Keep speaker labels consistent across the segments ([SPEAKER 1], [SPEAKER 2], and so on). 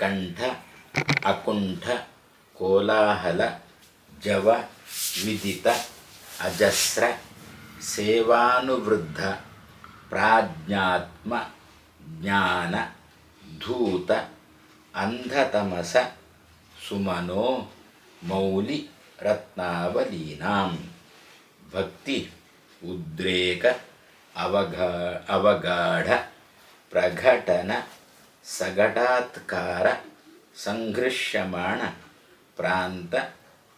[SPEAKER 1] ಉತ್ಕಂಠ ಅಕುಂಠ ಕೋಲಾಹಲ ಜವ ವಿದಿತ ಅಜಸ್ರ ಸೇವಾನುವೃದ್ಧ ಪ್ರಾಜ್ಞಾತ್ಮ ಜ್ಞಾನ ಧೂತ ಅಂಧತಮಸ ಸುಮನೋ ಮೌಲಿ ರತ್ನಾವಲೀನಾಂ ಭಕ್ತಿ ಉದ್ರೇಕ ಅವಘಾ ಅವಗಾಢ ಪ್ರಘಟನ ಸಗಟಾತ್ಕಾರ ಸಂಘೃಶ್ಯಮಾಣ ಪ್ರಾಂತ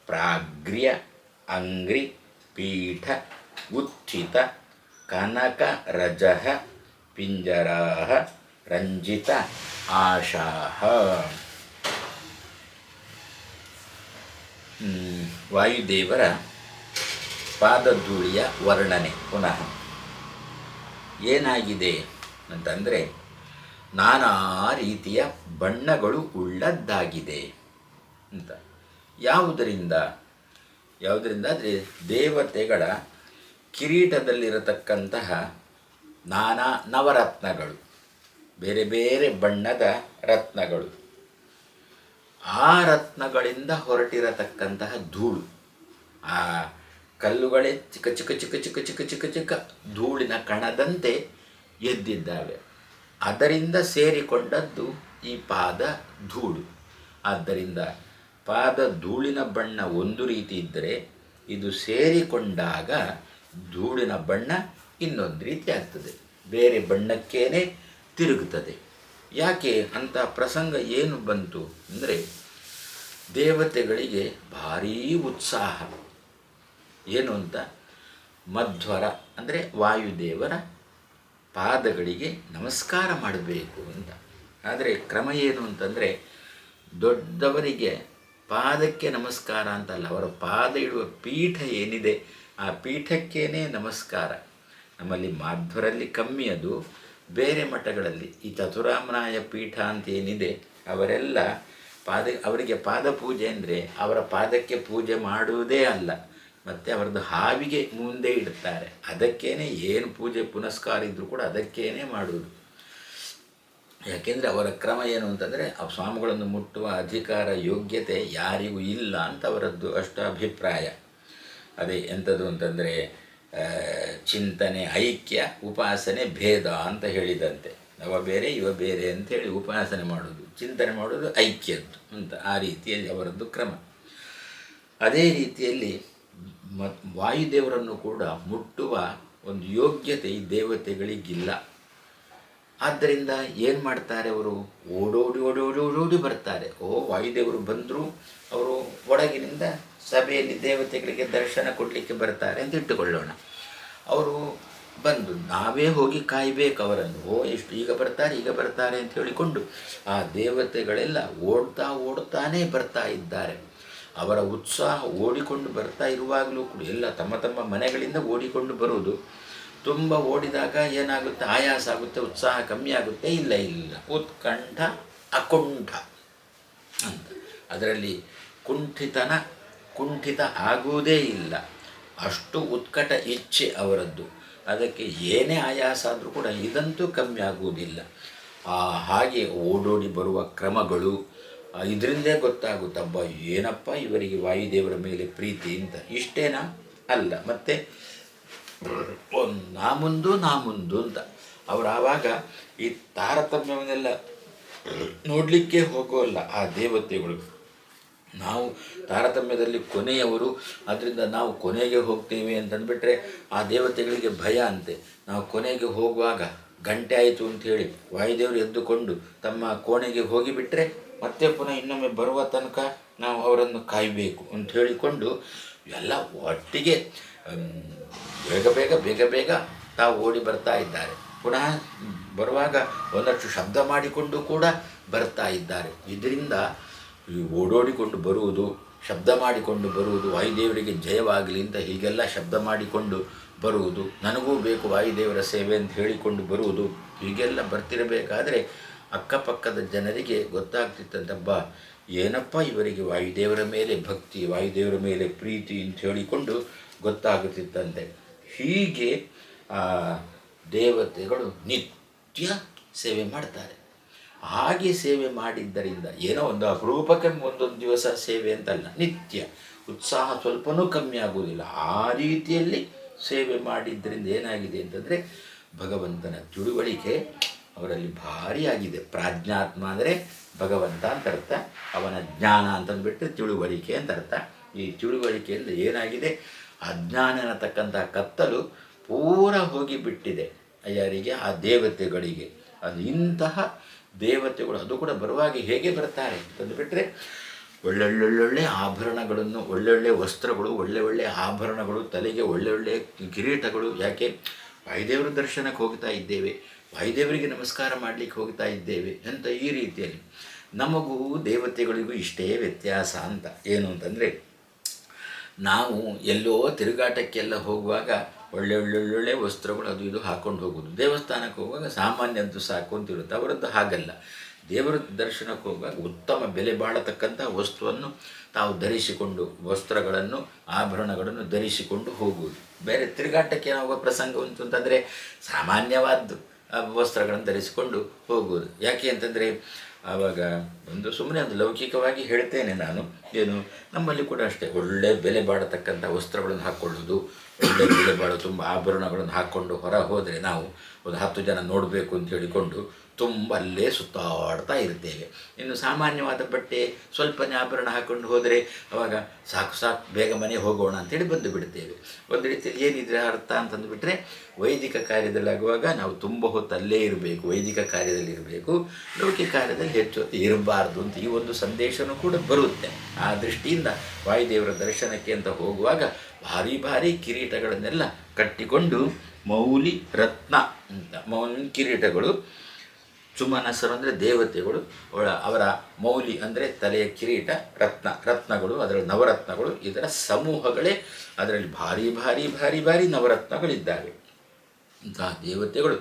[SPEAKER 1] ಪ್ರಾಗ್ರ್ಯ ಅಂಗ್ರಿ ಪೀಠ ಉತ್ಥಿತ ಕನಕ ರಜಃ ಪಿಂಜರಾಹ ರಂಜಿತ ಹ್ಮ್, ವಾಯುದೇವರ ಪಾದಧೂಳಿಯ ವರ್ಣನೆ ಪುನಃ ಏನಾಗಿದೆ ಅಂತಂದರೆ ನಾನಾ ರೀತಿಯ ಬಣ್ಣಗಳು ಉಳ್ಳದ್ದಾಗಿದೆ ಅಂತ. ಯಾವುದರಿಂದ? ಯಾವುದರಿಂದ? ಅಂದರೆ ದೇವತೆಗಳ ಕಿರೀಟದಲ್ಲಿರತಕ್ಕಂತಹ ನಾನಾ ನವರತ್ನಗಳು. ಬೇರೆ ಬೇರೆ ಬಣ್ಣದ ರತ್ನಗಳು. ಆ ರತ್ನಗಳಿಂದ ಹೊರಟಿರತಕ್ಕಂತಹ ಧೂಳು. ಆ ಕಲ್ಲುಗಳೇ ಚಿಕ್ಕ ಚಿಕ್ಕ ಚಿಕ್ಕ ಚಿಕ್ಕ ಚಿಕ್ಕ ಚಿಕ್ಕ ಚಿಕ್ಕ ಧೂಳಿನ ಕಣದಂತೆ ಎದ್ದಿದ್ದಾವೆ. ಅದರಿಂದ ಸೇರಿಕೊಂಡದ್ದು ಈ ಪಾದ ಧೂಳು. ಆದ್ದರಿಂದ ಪಾದ ಧೂಳಿನ ಬಣ್ಣ ಒಂದು ರೀತಿ ಇದ್ದರೆ ಇದು ಸೇರಿಕೊಂಡಾಗ ಧೂಳಿನ ಬಣ್ಣ ಇನ್ನೊಂದು ರೀತಿ ಆಗ್ತದೆ. ಬೇರೆ ಬಣ್ಣಕ್ಕೇನೆ ತಿರುಗುತ್ತದೆ. ಯಾಕೆ ಅಂತ ಪ್ರಸಂಗ ಏನು ಬಂತು ಅಂದರೆ ದೇವತೆಗಳಿಗೆ ಭಾರೀ ಉತ್ಸಾಹ. ಏನು ಅಂತ? ಮಧ್ವರ, ಅಂದರೆ ವಾಯುದೇವರ ಪಾದಗಳಿಗೆ ನಮಸ್ಕಾರ ಮಾಡಬೇಕು ಅಂತ. ಆದರೆ ಕ್ರಮ ಏನು ಅಂತಂದರೆ, ದೊಡ್ಡವರಿಗೆ ಪಾದಕ್ಕೆ ನಮಸ್ಕಾರ ಅಂತಲ್ಲ, ಅವರ ಪಾದ ಇಡುವ ಪೀಠ ಏನಿದೆ, ಆ ಪೀಠಕ್ಕೇನೆ ನಮಸ್ಕಾರ. ನಮ್ಮಲ್ಲಿ ಮಾಧ್ವರಲ್ಲಿ ಕಮ್ಮಿ ಅದು, ಬೇರೆ ಮಠಗಳಲ್ಲಿ ಈ ಚತುರಾಮನಾಯ ಪೀಠ ಅಂತ ಏನಿದೆ, ಅವರೆಲ್ಲ ಪಾದ, ಅವರಿಗೆ ಪಾದ ಪೂಜೆ ಅಂದರೆ ಅವರ ಪಾದಕ್ಕೆ ಪೂಜೆ ಮಾಡುವುದೇ ಅಲ್ಲ. ಮತ್ತು ಅವರದ್ದು ಹಾವಿಗೆ ಮುಂದೆ ಇಡುತ್ತಾರೆ. ಅದಕ್ಕೇನೆ ಏನು ಪೂಜೆ ಪುನಸ್ಕಾರ ಇದ್ದರೂ ಕೂಡ ಅದಕ್ಕೇನೆ ಮಾಡುವುದು. ಯಾಕೆಂದರೆ ಅವರ ಕ್ರಮ ಏನು ಅಂತಂದರೆ, ಆ ಸ್ವಾಮಿಗಳನ್ನು ಮುಟ್ಟುವ ಅಧಿಕಾರ, ಯೋಗ್ಯತೆ ಯಾರಿಗೂ ಇಲ್ಲ ಅಂತ ಅವರದ್ದು ಅಷ್ಟು ಅಭಿಪ್ರಾಯ ಅದೇ ಎಂಥದ್ದು ಅಂತಂದರೆ ಚಿಂತನೆ, ಐಕ್ಯ, ಉಪಾಸನೆ, ಭೇದ ಅಂತ ಹೇಳಿದಂತೆ. ಅವ ಬೇರೆ, ಇವ ಬೇರೆ ಅಂತೇಳಿ ಉಪಾಸನೆ ಮಾಡೋದು ಚಿಂತನೆ ಮಾಡೋದು ಐಕ್ಯದ್ದು ಅಂತ ಆ ರೀತಿಯಲ್ಲಿ ಅವರದ್ದು ಕ್ರಮ. ಅದೇ ರೀತಿಯಲ್ಲಿ ಮ, ವಾಯುದೇವರನ್ನು ಕೂಡ ಮುಟ್ಟುವ ಒಂದು ಯೋಗ್ಯತೆ ಈ ದೇವತೆಗಳಿಗಿಲ್ಲ. ಆದ್ದರಿಂದ ಏನು ಮಾಡ್ತಾರೆ ಅವರು? ಓಡೋಡಿ ಓಡೋಡಿ ಓಡೋಡಿ ಬರ್ತಾರೆ. ಓ, ವಾಯುದೇವರು ಬಂದರು, ಅವರು ಒಳಗಿನಿಂದ ಸಭೆಯಲ್ಲಿ ದೇವತೆಗಳಿಗೆ ದರ್ಶನ ಕೊಡಲಿಕ್ಕೆ ಬರ್ತಾರೆ ಅಂತ ಇಟ್ಟುಕೊಳ್ಳೋಣ. ಅವರು ಬಂದು, ನಾವೇ ಹೋಗಿ ಕಾಯಬೇಕು ಅವರನ್ನು. ಓ, ಎಷ್ಟು ಈಗ ಬರ್ತಾರೆ ಈಗ ಬರ್ತಾರೆ ಅಂತ ಹೇಳಿಕೊಂಡು ಆ ದೇವತೆಗಳೆಲ್ಲ ಓಡ್ತಾ, ಓಡ್ತಾನೇ ಬರ್ತಾ ಇದ್ದಾರೆ. ಅವರ ಉತ್ಸಾಹ ಓಡಿಕೊಂಡು ಬರ್ತಾ ಇರುವಾಗಲೂ ಕೂಡ ಎಲ್ಲ ತಮ್ಮ ತಮ್ಮ ಮನೆಗಳಿಂದ ಓಡಿಕೊಂಡು ಬರುವುದು ತುಂಬ ಓಡಿದಾಗ ಏನಾಗುತ್ತೆ? ಆಯಾಸ ಆಗುತ್ತೆ, ಉತ್ಸಾಹ ಕಮ್ಮಿ ಆಗುತ್ತೆ. ಇಲ್ಲ ಇಲ್ಲ. ಉತ್ಕಂಠ, ಅಕುಂಠ ಅಂತ. ಅದರಲ್ಲಿ ಕುಂಠಿತನ, ಕುಂಠಿತ ಆಗುವುದೇ ಇಲ್ಲ. ಅಷ್ಟು ಉತ್ಕಟ ಇಚ್ಛೆ ಅವರದ್ದು. ಅದಕ್ಕೆ ಏನೇ ಆಯಾಸ ಆದರೂ ಕೂಡ ಇದಂತೂ ಕಮ್ಮಿ ಆಗುವುದಿಲ್ಲ. ಹಾಗೆ ಓಡೋಡಿ ಬರುವ ಕ್ರಮಗಳು ಇದರಿಂದೇ ಗೊತ್ತಾಗುತ್ತಬ್ಬ, ಏನಪ್ಪ ಇವರಿಗೆ ವಾಯುದೇವರ ಮೇಲೆ ಪ್ರೀತಿ ಅಂತ? ಇಷ್ಟೇನಾ? ಅಲ್ಲ, ಮತ್ತು ನಾ ಮುಂದು ನಾ ಮುಂದು ಅಂತ. ಅವರು ಆವಾಗ ಈ ತಾರತಮ್ಯವನ್ನೆಲ್ಲ ನೋಡಲಿಕ್ಕೆ ಹೋಗೋಲ್ಲ ಆ ದೇವತೆಗಳು. ನಾವು ತಾರತಮ್ಯದಲ್ಲಿ ಕೊನೆಯವರು ಅದರಿಂದ ನಾವು ಕೊನೆಗೆ ಹೋಗ್ತೇವೆ ಅಂತಂದ್ಬಿಟ್ರೆ ಆ ದೇವತೆಗಳಿಗೆ ಭಯ ಅಂತೆ. ನಾವು ಕೊನೆಗೆ ಹೋಗುವಾಗ ಗಂಟೆ ಆಯಿತು ಅಂಥೇಳಿ ವಾಯುದೇವರು ಎದ್ದುಕೊಂಡು ತಮ್ಮ ಕೋಣೆಗೆ ಹೋಗಿಬಿಟ್ರೆ ಮತ್ತೆ ಪುನಃ ಇನ್ನೊಮ್ಮೆ ಬರುವ ತನಕ ನಾವು ಅವರನ್ನು ಕಾಯಬೇಕು ಅಂತ ಹೇಳಿಕೊಂಡು ಎಲ್ಲ ಒಟ್ಟಿಗೆ ಬೇಗ ಬೇಗ ಬೇಗ ಬೇಗ ತಾವು ಓಡಿ ಬರ್ತಾ ಇದ್ದಾರೆ. ಪುನಃ ಬರುವಾಗ ಒಂದಷ್ಟು ಶಬ್ದ ಮಾಡಿಕೊಂಡು ಕೂಡ ಬರ್ತಾ ಇದ್ದಾರೆ. ಇದರಿಂದ ಓಡೋಡಿಕೊಂಡು ಬರುವುದು, ಶಬ್ದ ಮಾಡಿಕೊಂಡು ಬರುವುದು, ವಾಯುದೇವರಿಗೆ ಜಯವಾಗಲಿ ಅಂತ ಹೀಗೆಲ್ಲ ಶಬ್ದ ಮಾಡಿಕೊಂಡು ಬರುವುದು, ನನಗೂ ಬೇಕು ವಾಯುದೇವರ ಸೇವೆ ಅಂತ ಹೇಳಿಕೊಂಡು ಬರುವುದು, ಹೀಗೆಲ್ಲ ಬರ್ತಿರಬೇಕಾದ್ರೆ ಅಕ್ಕಪಕ್ಕದ ಜನರಿಗೆ ಗೊತ್ತಾಗ್ತಿತ್ತಂತಬ್ಬ ಏನಪ್ಪ ಇವರಿಗೆ ವಾಯುದೇವರ ಮೇಲೆ ಭಕ್ತಿ, ವಾಯುದೇವರ ಮೇಲೆ ಪ್ರೀತಿ ಅಂತ ಹೇಳಿಕೊಂಡು ಗೊತ್ತಾಗುತ್ತಿತ್ತಂತೆ. ಹೀಗೆ, ಆ, ದೇವತೆಗಳು ನಿತ್ಯ ಸೇವೆ ಮಾಡ್ತಾರೆ. ಹಾಗೆ ಸೇವೆ ಮಾಡಿದ್ದರಿಂದ, ಏನೋ ಒಂದು ಅಪರೂಪಕ್ಕೆ ಒಂದೊಂದು ದಿವಸ ಸೇವೆ ಅಂತಲ್ಲ, ನಿತ್ಯ. ಉತ್ಸಾಹ ಸ್ವಲ್ಪನೂ ಕಮ್ಮಿ ಆಗುವುದಿಲ್ಲ. ಆ ರೀತಿಯಲ್ಲಿ ಸೇವೆ ಮಾಡಿದ್ದರಿಂದ ಏನಾಗಿದೆ ಅಂತಂದರೆ, ಭಗವಂತನ ತಿಳುವಳಿಕೆ ಅವರಲ್ಲಿ ಭಾರಿ ಆಗಿದೆ ಪ್ರಾಜ್ಞಾತ್ಮ ಅಂದರೆ ಭಗವಂತ ಅಂತ ಅರ್ಥ. ಅವನ ಜ್ಞಾನ ಅಂತಂದ್ಬಿಟ್ಟು ತಿಳುವಳಿಕೆ ಅಂತ ಅರ್ಥ. ಈ ತಿಳುವಳಿಕೆಯಿಂದ ಏನಾಗಿದೆ? ಅಜ್ಞಾನ ಅನ್ನತಕ್ಕಂಥ ಕತ್ತಲು ಪೂರ ಹೋಗಿಬಿಟ್ಟಿದೆ ಯಾರಿಗೆ ಆ ದೇವತೆಗಳಿಗೆ. ಅದು ಇಂತಹ ದೇವತೆಗಳು, ಅದು ಕೂಡ ಬರುವಾಗ ಹೇಗೆ ಬರ್ತಾರೆ ಅಂತಂದುಬಿಟ್ರೆ ಒಳ್ಳೊಳ್ಳೊಳ್ಳೊಳ್ಳೆ ಆಭರಣಗಳನ್ನು, ಒಳ್ಳೊಳ್ಳೆ ವಸ್ತ್ರಗಳು ಒಳ್ಳೆ ಒಳ್ಳೆ ಆಭರಣಗಳು, ತಲೆಗೆ ಒಳ್ಳೆ ಒಳ್ಳೆ ಕಿರೀಟಗಳು, ಯಾಕೆ? ವಾಯುದೇವರ ದರ್ಶನಕ್ಕೆ ಹೋಗ್ತಾ ಇದ್ದೇವೆ. ವಾಯುದೇವರಿಗೆ ನಮಸ್ಕಾರ ಮಾಡಲಿಕ್ಕೆ ಹೋಗ್ತಾ ಇದ್ದೇವೆ ಅಂತ ಈ ರೀತಿಯಲ್ಲಿ. ನಮಗೂ ದೇವತೆಗಳಿಗೂ ಇಷ್ಟೇ ವ್ಯತ್ಯಾಸ ಅಂತ. ಏನು ಅಂತಂದರೆ, ನಾವು ಎಲ್ಲೋ ತಿರುಗಾಟಕ್ಕೆಲ್ಲ ಹೋಗುವಾಗ ಒಳ್ಳೆ ಒಳ್ಳೊಳ್ಳೊಳ್ಳೆ ವಸ್ತ್ರಗಳು ಅದು ಇದು ಹಾಕ್ಕೊಂಡು ಹೋಗೋದು ದೇವಸ್ಥಾನಕ್ಕೆ ಹೋಗುವಾಗ ಸಾಮಾನ್ಯದ್ದು ಸಾಕು ಅಂತಿರುತ್ತೆ ಅವರದ್ದು ಹಾಗಲ್ಲ. ದೇವರ ದರ್ಶನಕ್ಕೆ ಹೋಗುವಾಗ ಉತ್ತಮ ಬೆಲೆ ಬಾಳತಕ್ಕಂಥ ವಸ್ತುವನ್ನು ತಾವು ಧರಿಸಿಕೊಂಡು, ವಸ್ತ್ರಗಳನ್ನು, ಆಭರಣಗಳನ್ನು ಧರಿಸಿಕೊಂಡು ಹೋಗುವುದು. ಬೇರೆ ತಿರುಗಾಟಕ್ಕೆ ನಾವು ಪ್ರಸಂಗ ಉಂಟು ಅಂತಂದರೆ, ಸಾಮಾನ್ಯವಾದ್ದು. ವಸ್ತ್ರಗಳನ್ನು ಧರಿಸಿಕೊಂಡು ಹೋಗುವುದು. ಯಾಕೆ ಅಂತಂದರೆ, ಆವಾಗ ಒಂದು ಸುಮ್ಮನೆ ಒಂದು ಲೌಕಿಕವಾಗಿ ಹೇಳ್ತೇನೆ ನಾನು. ಏನು, ನಮ್ಮಲ್ಲಿ ಕೂಡ ಅಷ್ಟೇ. ಒಳ್ಳೆ ಬೆಲೆ ಬಾಡತಕ್ಕಂಥ ವಸ್ತ್ರಗಳನ್ನು ಹಾಕ್ಕೊಳ್ಳೋದು ಒಳ್ಳೆ ಬೆಲೆ ಬಾಳೋ ತುಂಬ ಆಭರಣಗಳನ್ನು ಹಾಕ್ಕೊಂಡು ಹೊರ ಹೋದರೆ ನಾವು ಒಂದು ಹತ್ತು ಜನ ನೋಡಬೇಕು ಅಂತ ಹೇಳಿಕೊಂಡು ತುಂಬ ಅಲ್ಲೇ ಸುತ್ತಾಡ್ತಾ ಇರ್ತೇವೆ. ಇನ್ನು ಸಾಮಾನ್ಯವಾದ ಬಟ್ಟೆ ಸ್ವಲ್ಪನೇ ಆಭರಣ ಹಾಕ್ಕೊಂಡು ಹೋದರೆ ಅವಾಗ ಸಾಕು ಸಾಕು, ಬೇಗ ಮನೆ ಹೋಗೋಣ ಅಂತೇಳಿ ಬಂದು ಬಿಡ್ತೇವೆ. ಒಂದು ರೀತಿಯಲ್ಲಿ ಏನಿದ್ರೆ ಅರ್ಥ ಅಂತಂದುಬಿಟ್ರೆ ವೈದಿಕ ಕಾರ್ಯದಲ್ಲಾಗುವಾಗ ನಾವು ತುಂಬ ಹೊತ್ತು ಅಲ್ಲೇ ಇರಬೇಕು, ವೈದಿಕ ಕಾರ್ಯದಲ್ಲಿ ಇರಬೇಕು. ಲೌಕಿಕ ಕಾರ್ಯದಲ್ಲಿ ಹೆಚ್ಚು ಹೊತ್ತು ಇರಬಾರ್ದು ಅಂತ ಈ ಒಂದು ಸಂದೇಶನೂ ಕೂಡ ಬರುತ್ತೆ. ಆ ದೃಷ್ಟಿಯಿಂದ ವಾಯುದೇವರ ದರ್ಶನಕ್ಕೆ ಅಂತ ಹೋಗುವಾಗ ಭಾರಿ ಭಾರಿ ಕಿರೀಟಗಳನ್ನೆಲ್ಲ ಕಟ್ಟಿಕೊಂಡು ಮೌಲಿ ರತ್ನ ಅಂತ. ಮೌಲಿ ಕಿರೀಟಗಳು ಸುಮನಸರು ಅಂದರೆ ದೇವತೆಗಳು ಅವರ ಮೌಲಿ ಅಂದರೆ ತಲೆಯ ಕಿರೀಟ, ರತ್ನ, ರತ್ನಗಳು ಅದರ ನವರತ್ನಗಳು ಇದರ ಸಮೂಹಗಳೇ ಅದರಲ್ಲಿ ಭಾರಿ ಭಾರಿ ಭಾರಿ ಭಾರಿ ನವರತ್ನಗಳಿದ್ದಾವೆ. ಇಂತಹ ದೇವತೆಗಳು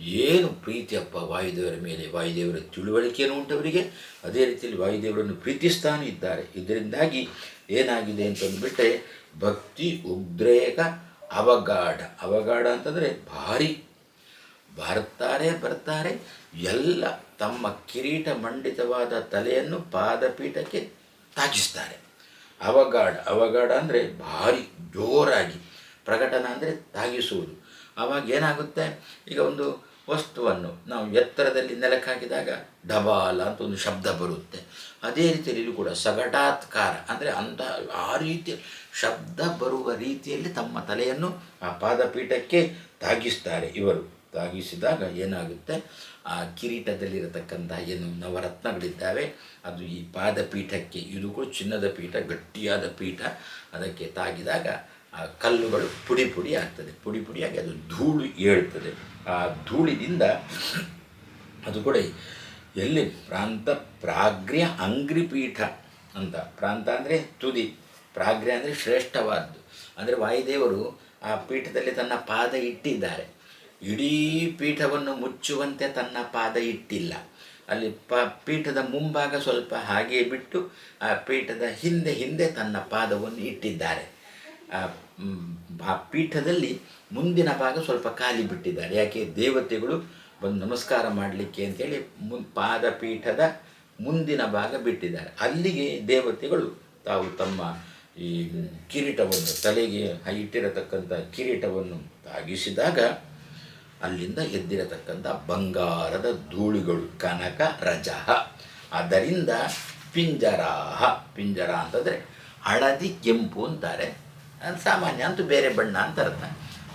[SPEAKER 1] ಏನು ಪ್ರೀತಿಯಪ್ಪ ವಾಯುದೇವರ ಮೇಲೆ, ವಾಯುದೇವರ ತಿಳುವಳಿಕೆಯನ್ನು ಉಂಟವರಿಗೆ? ಅದೇ ರೀತಿಯಲ್ಲಿ ವಾಯುದೇವರನ್ನು ಪ್ರೀತಿಸ್ತಾನೂ ಇದ್ದಾರೆ. ಇದರಿಂದಾಗಿ ಏನಾಗಿದೆ ಅಂತಂದುಬಿಟ್ಟರೆ ಭಕ್ತಿ ಉದ್ರೇಕ ಅವಗಾಢ ಅವಗಾಡ ಅಂತಂದರೆ ಭಾರಿ. ಬರ್ತಾರೆ ಬರ್ತಾರೆ. ಎಲ್ಲ ತಮ್ಮ ಕಿರೀಟ ಮಂಡಿತವಾದ ತಲೆಯನ್ನು ಪಾದಪೀಠಕ್ಕೆ ತಾಗಿಸ್ತಾರೆ. ಅವಗಾಢ ಅವಗಾಡ ಅಂದರೆ ಭಾರಿ, ಜೋರಾಗಿ ಪ್ರಕಟನ ಅಂದರೆ ತಾಗಿಸುವುದು. ಆವಾಗ ಏನಾಗುತ್ತೆ? ಈಗ ಒಂದು ವಸ್ತುವನ್ನು ನಾವು ಎತ್ತರದಲ್ಲಿ ನೆಲಕ್ಕೆ ಹಾಕಿದಾಗ ಡಬಾಲ ಅಂತ ಒಂದು ಶಬ್ದ ಬರುತ್ತೆ. ಅದೇ ರೀತಿಯಲ್ಲಿ ಕೂಡ ಸಗಟಾತ್ಕಾರ ಅಂದರೆ ಅಂತಹ ಆ ರೀತಿಯ ಶಬ್ದ ಬರುವ ರೀತಿಯಲ್ಲಿ ತಮ್ಮ ತಲೆಯನ್ನು ಆ ಪಾದಪೀಠಕ್ಕೆ ತಾಗಿಸ್ತಾರೆ. ಇವರು ತಾಗಿಸಿದಾಗ ಏನಾಗುತ್ತೆ? ಆ ಕಿರೀಟದಲ್ಲಿರತಕ್ಕಂತಹ ಏನು ನವರತ್ನಗಳಿದ್ದಾವೆ, ಅದು ಈ ಪಾದಪೀಠಕ್ಕೆ, ಇದು ಕೂಡ ಚಿನ್ನದ ಪೀಠ, ಗಟ್ಟಿಯಾದ ಪೀಠ, ಅದಕ್ಕೆ ತಾಗಿದಾಗ ಆ ಕಲ್ಲುಗಳು ಪುಡಿ ಪುಡಿ ಆಗ್ತದೆ. ಪುಡಿ ಪುಡಿಯಾಗಿ ಅದು ಧೂಳು ಏಳ್ತದೆ. ಆ ಧೂಳಿನಿಂದ ಅದು ಕೂಡ ಎಲ್ಲಿ ಪ್ರಾಂತ ಪ್ರಾಗ್ರ್ಯ ಅಂಗ್ರಿಪೀಠ ಅಂತ. ಪ್ರಾಂತ ಅಂದರೆ ತುದಿ. ಪ್ರಾಗ್ರ್ಯ ಅಂದರೆ ಶ್ರೇಷ್ಠವಾದ್ದು. ಅಂದರೆ ವಾಯುದೇವರು ಆ ಪೀಠದಲ್ಲಿ ತನ್ನ ಪಾದ ಇಟ್ಟಿದ್ದಾರೆ. ಇಡೀ ಪೀಠವನ್ನು ಮುಚ್ಚುವಂತೆ ತನ್ನ ಪಾದ ಇಟ್ಟಿಲ್ಲ. ಅಲ್ಲಿ ಪ ಪೀಠದ ಮುಂಭಾಗ ಸ್ವಲ್ಪ ಹಾಗೆ ಬಿಟ್ಟು ಆ ಪೀಠದ ಹಿಂದೆ ಹಿಂದೆ ತನ್ನ ಪಾದವನ್ನು ಇಟ್ಟಿದ್ದಾರೆ. ಆ ಪೀಠದಲ್ಲಿ ಮುಂದಿನ ಭಾಗ ಸ್ವಲ್ಪ ಖಾಲಿ ಬಿಟ್ಟಿದ್ದಾರೆ. ಯಾಕೆ? ದೇವತೆಗಳು ಬಂದು ನಮಸ್ಕಾರ ಮಾಡಲಿಕ್ಕೆ ಅಂತೇಳಿ ಮುನ್, ಪಾದಪೀಠದ ಮುಂದಿನ ಭಾಗ ಬಿಟ್ಟಿದ್ದಾರೆ. ಅಲ್ಲಿಗೆ ದೇವತೆಗಳು ತಾವು ತಮ್ಮ ಈ ಕಿರೀಟವನ್ನು, ತಲೆಗೆ ಇಟ್ಟಿರತಕ್ಕಂಥ ಕಿರೀಟವನ್ನು ತಾಗಿಸಿದಾಗ ಅಲ್ಲಿಂದ ಎದ್ದಿರತಕ್ಕಂಥ ಬಂಗಾರದ ಧೂಳಿಗಳು, ಕನಕ ರಜಃ ಅದರಿಂದ ಪಿಂಜರಾಹ, ಪಿಂಜರ ಅಂತಂದರೆ ಹಳದಿ ಕೆಂಪು ಅಂತಾರೆ. ಅದು ಸಾಮಾನ್ಯ, ಅಂತೂ ಬೇರೆ ಬಣ್ಣ ಅಂತ ಅರ್ಥ.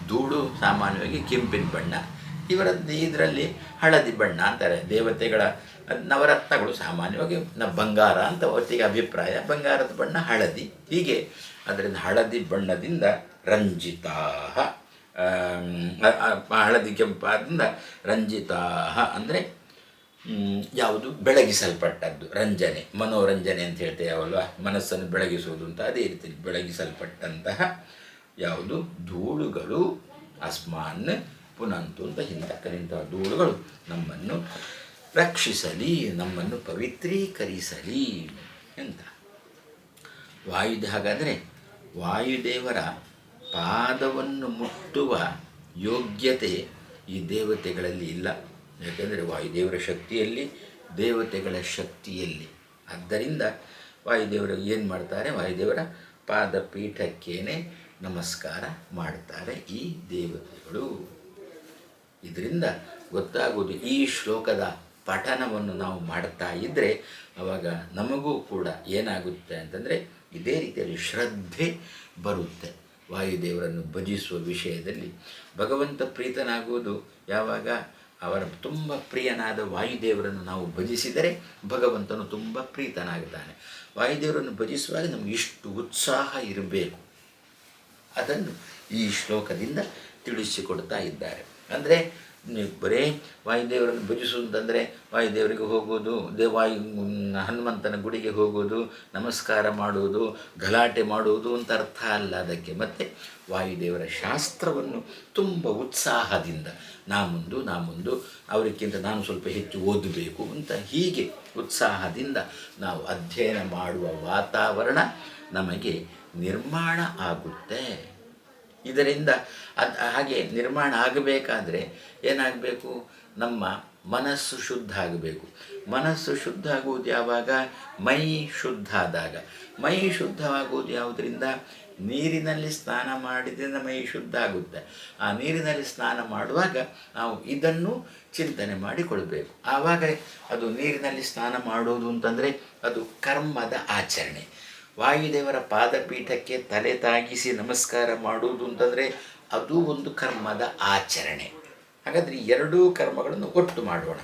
[SPEAKER 1] ಧೂಳು ಸಾಮಾನ್ಯವಾಗಿ ಕೆಂಪಿನ ಬಣ್ಣ. ಇವರದ್ದು ಇದರಲ್ಲಿ ಹಳದಿ ಬಣ್ಣ ಅಂತಾರೆ. ದೇವತೆಗಳ ನವರತ್ನಗಳು ಸಾಮಾನ್ಯವಾಗಿ ನ ಬಂಗಾರ ಅಂತ ಒಟ್ಟಿಗೆ ಅಭಿಪ್ರಾಯ. ಬಂಗಾರದ ಬಣ್ಣ ಹಳದಿ. ಹೀಗೆ ಅದರಿಂದ ಹಳದಿ ಬಣ್ಣದಿಂದ ರಂಜಿತಾ ಹಳದಿ ಕೆಂಪಾದಿಂದ ರಂಜಿತಾ ಅಂದರೆ ಯಾವುದು? ಬೆಳಗಿಸಲ್ಪಟ್ಟದ್ದು. ರಂಜನೆ. ಮನೋರಂಜನೆ ಅಂತ ಹೇಳ್ತೇವಲ್ವ? ಮನಸ್ಸನ್ನು ಬೆಳಗಿಸುವುದು ಅಂತ ಅದೇ ರೀತಿ ಬೆಳಗಿಸಲ್ಪಟ್ಟಂತಹ ಯಾವುದು? ಧೂಳುಗಳು, ಅಸ್ಮಾನ್, ಪುನಂತು ಅಂತ ಹಿಂದಕ್ಕಂತಹ ಧೂಳುಗಳು. ನಮ್ಮನ್ನು ರಕ್ಷಿಸಲಿ, ನಮ್ಮನ್ನು ಪವಿತ್ರೀಕರಿಸಲಿ ಅಂತ. ವಾಯುದ ಹಾಗಾದರೆ ವಾಯುದೇವರ ಪಾದವನ್ನು ಮುಟ್ಟುವ ಯೋಗ್ಯತೆ ಈ ದೇವತೆಗಳಲ್ಲಿ ಇಲ್ಲ. ಯಾಕೆಂದರೆ ವಾಯುದೇವರ ಶಕ್ತಿಯಲ್ಲಿ, ದೇವತೆಗಳ ಶಕ್ತಿಯಲ್ಲಿ. ಆದ್ದರಿಂದ ವಾಯುದೇವರು ಏನು ಮಾಡ್ತಾರೆ? ವಾಯುದೇವರ ಪಾದಪೀಠಕ್ಕೇನೆ ನಮಸ್ಕಾರ ಮಾಡ್ತಾರೆ ಈ ದೇವತೆಗಳು. ಇದರಿಂದ ಗೊತ್ತಾಗುವುದು, ಈ ಶ್ಲೋಕದ ಪಠನವನ್ನು ನಾವು ಮಾಡ್ತಾ ಇದ್ದರೆ ಆವಾಗ ನಮಗೂ ಕೂಡ ಏನಾಗುತ್ತೆ ಅಂತಂದರೆ ಇದೇ ರೀತಿಯಲ್ಲಿ ಶ್ರದ್ಧೆ ಬರುತ್ತೆ. ವಾಯುದೇವರನ್ನು ಭಜಿಸುವ ವಿಷಯದಲ್ಲಿ ಭಗವಂತ ಪ್ರೀತನಾಗುವುದು ಯಾವಾಗ? ಅವರ ತುಂಬ ಪ್ರಿಯನಾದ ವಾಯುದೇವರನ್ನು ನಾವು ಭಜಿಸಿದರೆ ಭಗವಂತನು ತುಂಬ ಪ್ರೀತನಾಗಿದ್ದಾನೆ. ವಾಯುದೇವರನ್ನು ಭಜಿಸುವಾಗ ನಮಗೆ ಇಷ್ಟು ಉತ್ಸಾಹ ಇರಬೇಕು. ಅದನ್ನು ಈ ಶ್ಲೋಕದಿಂದ ತಿಳಿಸಿಕೊಡ್ತಾ ಇದ್ದಾರೆ. ಅಂದರೆ ಬರೇ ವಾಯುದೇವರನ್ನು ಭಜಿಸುವುದಂದರೆ ವಾಯುದೇವರಿಗೆ ಹೋಗೋದು ದೇವಾಯು ಹನುಮಂತನ ಗುಡಿಗೆ ಹೋಗೋದು, ನಮಸ್ಕಾರ ಮಾಡುವುದು, ಗಲಾಟೆ ಮಾಡುವುದು ಅಂತ ಅರ್ಥ ಅಲ್ಲ ಅದಕ್ಕೆ. ಮತ್ತು ವಾಯುದೇವರ ಶಾಸ್ತ್ರವನ್ನು ತುಂಬ ಉತ್ಸಾಹದಿಂದ ನಾ ಮುಂದು ನಾ ಮುಂದು ಅವರಿಗಿಂತ ನಾನು ಸ್ವಲ್ಪ ಹೆಚ್ಚು ಓದಬೇಕು ಅಂತ ಹೀಗೆ ಉತ್ಸಾಹದಿಂದ ನಾವು ಅಧ್ಯಯನ ಮಾಡುವ ವಾತಾವರಣ ನಮಗೆ ನಿರ್ಮಾಣ ಆಗುತ್ತೆ. ಇದರಿಂದ ಅದು ಹಾಗೆ ನಿರ್ಮಾಣ ಆಗಬೇಕಾದ್ರೆ ಏನಾಗಬೇಕು? ನಮ್ಮ ಮನಸ್ಸು ಶುದ್ಧ ಆಗಬೇಕು. ಮನಸ್ಸು ಶುದ್ಧ ಆಗುವುದು ಯಾವಾಗ? ಮೈ ಶುದ್ಧ ಆದಾಗ. ಮೈ ಶುದ್ಧವಾಗುವುದು ಯಾವುದರಿಂದ? ನೀರಿನಲ್ಲಿ ಸ್ನಾನ ಮಾಡಿದ್ರಿಂದ ಮೈ ಶುದ್ಧ ಆಗುತ್ತೆ. ಆ ನೀರಿನಲ್ಲಿ ಸ್ನಾನ ಮಾಡುವಾಗ ನಾವು ಇದನ್ನು ಚಿಂತನೆ ಮಾಡಿಕೊಳ್ಬೇಕು. ಆವಾಗ ಅದು ನೀರಿನಲ್ಲಿ ಸ್ನಾನ ಮಾಡೋದು ಅಂತಂದರೆ ಅದು ಕರ್ಮದ ಆಚರಣೆ. ವಾಯುದೇವರ ಪಾದಪೀಠಕ್ಕೆ ತಲೆ ತಾಗಿಸಿ ನಮಸ್ಕಾರ ಮಾಡುವುದು ಅಂತಂದರೆ ಅದು ಒಂದು ಕರ್ಮದ ಆಚರಣೆ. ಹಾಗಾದರೆ ಎರಡೂ ಕರ್ಮಗಳನ್ನು ಒಟ್ಟು ಮಾಡೋಣ.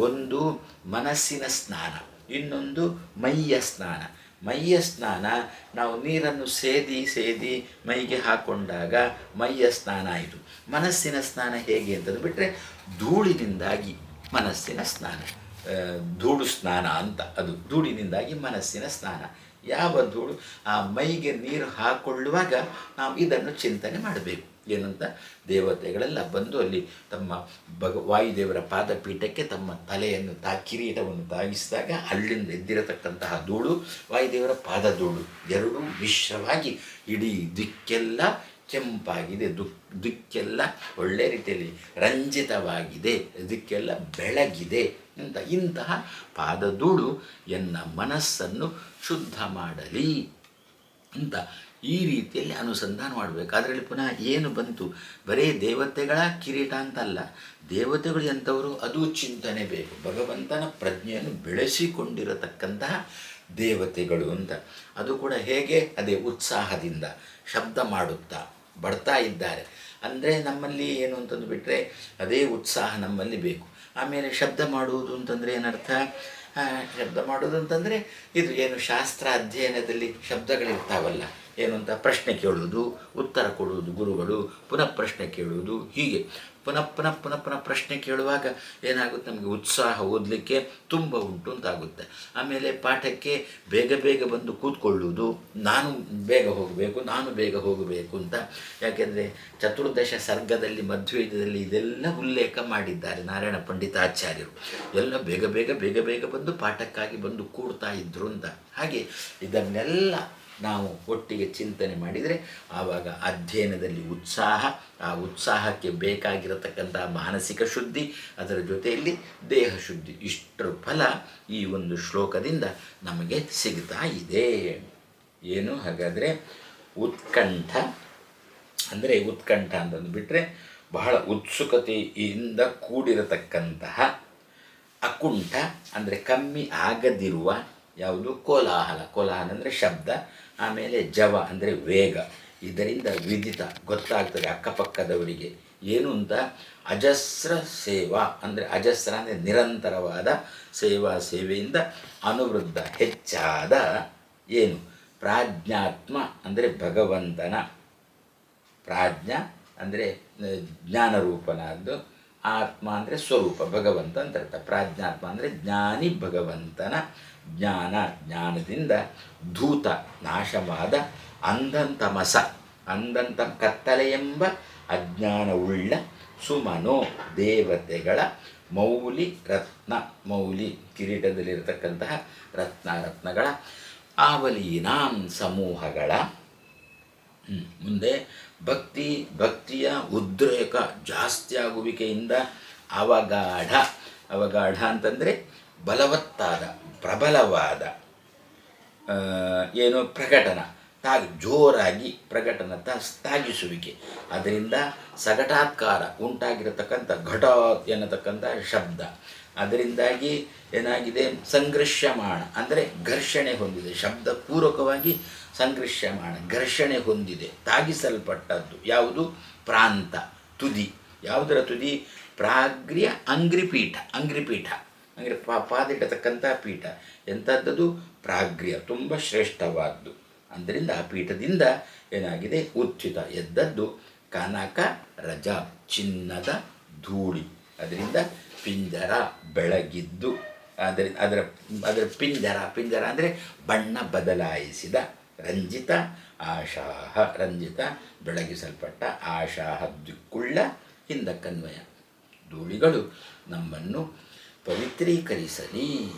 [SPEAKER 1] ಒಂದು ಮನಸ್ಸಿನ ಸ್ನಾನ, ಇನ್ನೊಂದು ಮೈಯ ಸ್ನಾನ. ಮೈಯ ಸ್ನಾನ ನಾವು ನೀರನ್ನು ಸೇದಿ ಸೇದಿ ಮೈಗೆ ಹಾಕೊಂಡಾಗ ಮೈಯ ಸ್ನಾನ ಆಯಿತು ಮನಸ್ಸಿನ ಸ್ನಾನ ಹೇಗೆ ಅಂತಂದು ಬಿಟ್ಟರೆ ಧೂಳಿನಿಂದಾಗಿ ಮನಸ್ಸಿನ ಸ್ನಾನ. ಧೂಳು ಸ್ನಾನ ಅಂತ ಅದು. ಧೂಳಿನಿಂದಾಗಿ ಮನಸ್ಸಿನ ಸ್ನಾನ. ಯಾವ ಧೂಳು ಆ ಮೈಗೆ ನೀರು ಹಾಕೊಳ್ಳುವಾಗ ನಾವು ಇದನ್ನು ಚಿಂತನೆ ಮಾಡಬೇಕು. ಏನಂತ? ದೇವತೆಗಳೆಲ್ಲ ಬಂದು ಅಲ್ಲಿ ತಮ್ಮ ಭಗ, ವಾಯುದೇವರ ಪಾದಪೀಠಕ್ಕೆ ತಮ್ಮ ತಲೆಯನ್ನು ತಾ, ಕಿರೀಟವನ್ನು ತಾಗಿಸಿದಾಗ ಅಲ್ಲಿಂದ ಎದ್ದಿರತಕ್ಕಂತಹ ಧೂಳು, ವಾಯುದೇವರ ಪಾದ ಧೂಳು ಎರಡೂ ಮಿಶ್ರವಾಗಿ ಇಡೀ ದಿಕ್ಕೆಲ್ಲ ಕೆಂಪಾಗಿದೆ, ದುಕ್, ದಿಕ್ಕೆಲ್ಲ ಒಳ್ಳೆ ರೀತಿಯಲ್ಲಿ ರಂಜಿತವಾಗಿದೆ ಇದಕ್ಕೆಲ್ಲ ಬೆಳಗಿದೆ ಅಂತ ಇಂತಹ ಪಾದದೂಳು ಎನ್ನ ಮನಸ್ಸನ್ನು ಶುದ್ಧ ಮಾಡಲಿ ಅಂತ ಈ ರೀತಿಯಲ್ಲಿ ಅನುಸಂಧಾನ ಮಾಡಬೇಕು. ಅದರಲ್ಲಿ ಪುನಃ ಏನು ಬಂತು? ಬರೀ ದೇವತೆಗಳ ಕಿರೀಟ ಅಂತಲ್ಲ. ದೇವತೆಗಳು ಎಂಥವರು? ಅದು ಚಿಂತನೆ ಬೇಕು. ಭಗವಂತನ ಪ್ರಜ್ಞೆಯನ್ನು ಬೆಳೆಸಿಕೊಂಡಿರತಕ್ಕಂತಹ ದೇವತೆಗಳು ಅಂತ. ಅದು ಕೂಡ ಹೇಗೆ? ಅದೇ ಉತ್ಸಾಹದಿಂದ ಶಬ್ದ ಮಾಡುತ್ತಾ ಬಡ್ತಾ ಇದ್ದಾರೆ. ಅಂದರೆ ನಮ್ಮಲ್ಲಿ ಏನು ಅಂತಂದು ಬಿಟ್ಟರೆ ಅದೇ ಉತ್ಸಾಹ ನಮ್ಮಲ್ಲಿ ಬೇಕು. ಆಮೇಲೆ ಶಬ್ದ ಮಾಡುವುದು ಅಂತಂದರೆ ಏನರ್ಥ? ಶಬ್ದ ಮಾಡೋದು ಅಂತಂದರೆ ಇದು ಏನು ಶಾಸ್ತ್ರ ಅಧ್ಯಯನದಲ್ಲಿ ಶಬ್ದಗಳಿರ್ತಾವಲ್ಲ. ಏನು ಅಂತ ಪ್ರಶ್ನೆ ಕೇಳುವುದು, ಉತ್ತರ ಕೊಡುವುದು ಗುರುಗಳು, ಪುನಃ ಪ್ರಶ್ನೆ ಕೇಳುವುದು ಹೀಗೆ. ಪುನಃ ಪುನಃ ಪುನಃ ಪುನಃ ಪ್ರಶ್ನೆ ಕೇಳುವಾಗ ಏನಾಗುತ್ತೆ? ನಮಗೆ ಉತ್ಸಾಹ ಓದಲಿಕ್ಕೆ ತುಂಬ ಉಂಟು ಅಂತಾಗುತ್ತೆ. ಆಮೇಲೆ ಪಾಠಕ್ಕೆ ಬೇಗ ಬೇಗ ಬಂದು ಕೂತ್ಕೊಳ್ಳುವುದು, ನಾನು ಬೇಗ ಹೋಗಬೇಕು, ನಾನು ಬೇಗ ಹೋಗಬೇಕು ಅಂತ. ಯಾಕೆಂದರೆ ಚತುರ್ದಶ ಸರ್ಗದಲ್ಲಿ, ಮಧ್ವೇದದಲ್ಲಿ ಇದೆಲ್ಲ ಉಲ್ಲೇಖ ಮಾಡಿದ್ದಾರೆ ನಾರಾಯಣ ಪಂಡಿತಾಚಾರ್ಯರು. ಎಲ್ಲ ಬೇಗ ಬೇಗ ಬೇಗ ಬೇಗ ಬಂದು ಪಾಠಕ್ಕಾಗಿ ಬಂದು ಕೂಡ್ತಾ ಇದ್ರು ಅಂತ. ಹಾಗೆ ಇದನ್ನೆಲ್ಲ ನಾವು ಒಟ್ಟಿಗೆ ಚಿಂತನೆ ಮಾಡಿದರೆ ಆವಾಗ ಅಧ್ಯಯನದಲ್ಲಿ ಉತ್ಸಾಹ, ಆ ಉತ್ಸಾಹಕ್ಕೆ ಬೇಕಾಗಿರತಕ್ಕಂಥ ಮಾನಸಿಕ ಶುದ್ಧಿ, ಅದರ ಜೊತೆಯಲ್ಲಿ ದೇಹ ಶುದ್ಧಿ, ಇಷ್ಟರ ಫಲ ಈ ಒಂದು ಶ್ಲೋಕದಿಂದ ನಮಗೆ ಸಿಗ್ತಾ ಇದೆ. ಏನು? ಹಾಗಾದರೆ ಉತ್ಕಂಠ, ಅಂದರೆ ಉತ್ಕಂಠ ಅಂತಂದು ಬಿಟ್ಟರೆ ಬಹಳ ಉತ್ಸುಕತೆಯಿಂದ ಕೂಡಿರತಕ್ಕಂತಹ ಅಕುಂಠ, ಅಂದರೆ ಕಮ್ಮಿ ಆಗದಿರುವ ಯಾವುದು? ಕೋಲಾಹಲ. ಕೋಲಾಹಲ ಅಂದರೆ ಶಬ್ದ. ಆಮೇಲೆ ಜವ ಅಂದರೆ ವೇಗ. ಇದರಿಂದ ವಿದಿತ ಗೊತ್ತಾಗ್ತದೆ ಅಕ್ಕಪಕ್ಕದವರಿಗೆ. ಏನು ಅಂತ? ಅಜಸ್ರ ಸೇವಾ ಅಂದರೆ ಅಜಸ್ರ ಅಂದರೆ ನಿರಂತರವಾದ ಸೇವಾ ಸೇವೆಯಿಂದ ಅನುವೃದ್ಧ. ಹೆಚ್ಚಾದ ಏನು? ಪ್ರಾಜ್ಞಾತ್ಮ ಅಂದರೆ ಭಗವಂತನ. ಪ್ರಾಜ್ಞ ಅಂದರೆ ಜ್ಞಾನರೂಪನಾದ್ದು. ಆತ್ಮ ಅಂದರೆ ಸ್ವರೂಪ, ಭಗವಂತ ಅಂತ ಅರ್ಥ. ಪ್ರಾಜ್ಞಾತ್ಮ ಅಂದರೆ ಜ್ಞಾನಿ ಭಗವಂತನ ಜ್ಞಾನ, ಜ್ಞಾನದಿಂದ ಧೂತ ನಾಶವಾದ ಅಂಧಂತಮಸ, ಅಂಧಂತ ಕತ್ತಲೆ ಎಂಬ ಅಜ್ಞಾನವುಳ್ಳ ಸುಮನೋ ದೇವತೆಗಳ ಮೌಲಿ ರತ್ನ, ಮೌಲಿ ಕಿರೀಟದಲ್ಲಿರತಕ್ಕಂತಹ ರತ್ನ, ರತ್ನಗಳ ಆವಲೀನಾಂ ಸಮೂಹಗಳ ಮುಂದೆ ಭಕ್ತಿ, ಭಕ್ತಿಯ ಉದ್ರೇಕ ಜಾಸ್ತಿ ಆಗುವಿಕೆಯಿಂದ ಅವಗಾಢ ಅವಗಾಢ ಅಂತಂದರೆ ಬಲವತ್ತಾದ ಪ್ರಬಲವಾದ ಏನು ಪ್ರಕಟನ, ತಾಗಿ ಜೋರಾಗಿ ಪ್ರಕಟನ ತ ತಾಗಿಸುವಿಕೆ. ಅದರಿಂದ ಸಗಟಾತ್ಕಾರ ಉಂಟಾಗಿರತಕ್ಕಂಥ ಘಟ ಎನ್ನತಕ್ಕಂಥ ಶಬ್ದ. ಅದರಿಂದಾಗಿ ಏನಾಗಿದೆ? ಸಂಘರ್ಷಮಾಣ, ಅಂದರೆ ಘರ್ಷಣೆ ಹೊಂದಿದೆ. ಶಬ್ದ ಪೂರ್ವಕವಾಗಿ ಸಂಘರ್ಷಮಾಣ, ಘರ್ಷಣೆ ಹೊಂದಿದೆ. ತಾಗಿಸಲ್ಪಟ್ಟದ್ದು ಯಾವುದು? ಪ್ರಾಂತ, ತುದಿ. ಯಾವುದರ ತುದಿ? ಪ್ರಾಗ್ರ್ಯ ಅಂಗ್ರಿಪೀಠ ಅಂಗ್ರಿಪೀಠ. ಅಂದರೆ ಪಾದಿಡತಕ್ಕಂಥ ಪೀಠ. ಎಂಥದ್ದು ಪ್ರಾಗ್ರ್ಯ, ತುಂಬ ಶ್ರೇಷ್ಠವಾದ್ದು. ಆದ್ದರಿಂದ ಆ ಪೀಠದಿಂದ ಏನಾಗಿದೆ? ಉತ್ಥಿತ. ಎದ್ದದ್ದು ಕನಕ ರಜ, ಚಿನ್ನದ ಧೂಳಿ. ಅದರಿಂದ ಪಿಂಜರ ಬೆಳಗಿದ್ದು. ಅದರ ಅದರ ಅದರ ಪಿಂಜರ ಪಿಂಜರ ಅಂದರೆ ಬಣ್ಣ ಬದಲಾಯಿಸಿದ, ರಂಜಿತ ಆಶಾಹ, ರಂಜಿತ ಬೆಳಗಿಸಲ್ಪಟ್ಟ ಆಶಾಹ ದಿಕ್ಕುಳ್ಳ ಹಿಂದಕ್ಕನ್ವಯ ಧೂಳಿಗಳು ನಮ್ಮನ್ನು ポミトリークリスに